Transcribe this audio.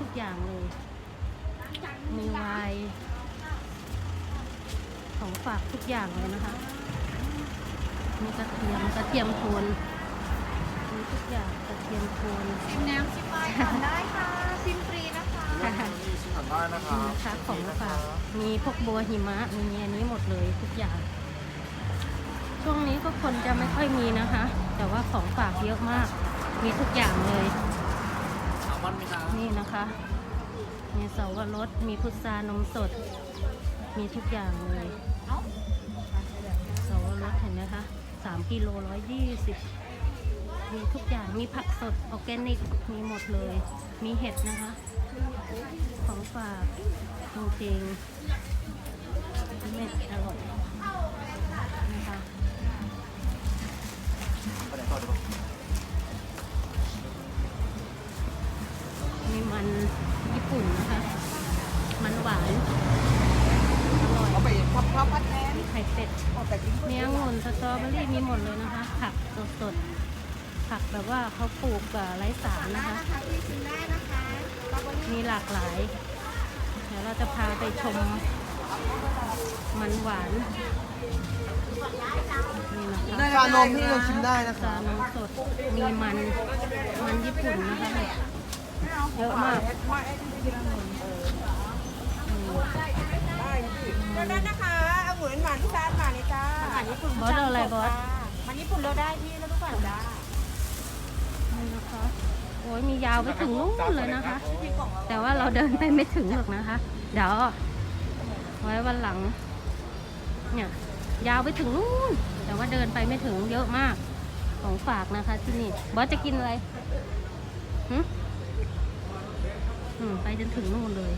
ทุกอย่างเลย มีไวน์ของฝากทุกอย่างเลยนะคะ มีกระเทียมกระเทียมโทนมีทุกอย่างกระเทียมโทนชิมน้ำชิมไวน์ก่อนได้ค่ะ ชิมฟรีนะคะนี่ชิมก่อนได้นะครันี่บนะคะของฝากมีพวกบัวหิมะ มีอันนี้หมดเลยทุกอย่าง ช่วงนี้ก็คนจะไม่ค่อยมีนะคะ แต่ว่าของฝากเยอะมาก มีทุกอย่างเลย สามวันไหมครับนี่นะคะ มีเสาวรสมีพุทรานมสด มีทุกอย่างเลยเสาวรสเห็นไหมคะสามกิโลร้อยยี่สิบมีทุกอย่างมีผักสดออร์แกนิกมีหมดเลย มีเห็ดนะคะ ของฝากจริงๆ พับพับพัดแทนมีไข่เป็ด ออกแต่กินมีองุ่นสตรอเบอรี่มีหมดเลยนะคะ ผักสดๆ ผักแบบว่าเขาปลูกแบบไร้สารนะคะ นะคะพี่ชิมได้นะคะสตรอเบอรี่มีหลากหลาย เดี๋ยวเราจะพาไปชมมันหวานนี่นะคะ ชานมที่เราชิมได้นะคซารับนมสด มีมัน มันญี่ปุ่นนะคะเยอะมากอืมเลือกได้นะคะ บอสเอาอะไรบอส มันญี่ปุ่นเราได้พี่แล้วทุกคนจ้านี่นะคะโอ้ยมียาวไปถึงนู่นเลยนะคะแต่ว่าเราเดินไปไม่ถึงหรอกนะคะ เดี๋ยวไว้วันหลัง เนี่ยยาวไปถึงนู่น แต่ว่าเดินไปไม่ถึงเยอะมาก ของฝากนะคะที่นี่ บอสจะกินอะไรหึอืมไปจนถึงนู่นเลย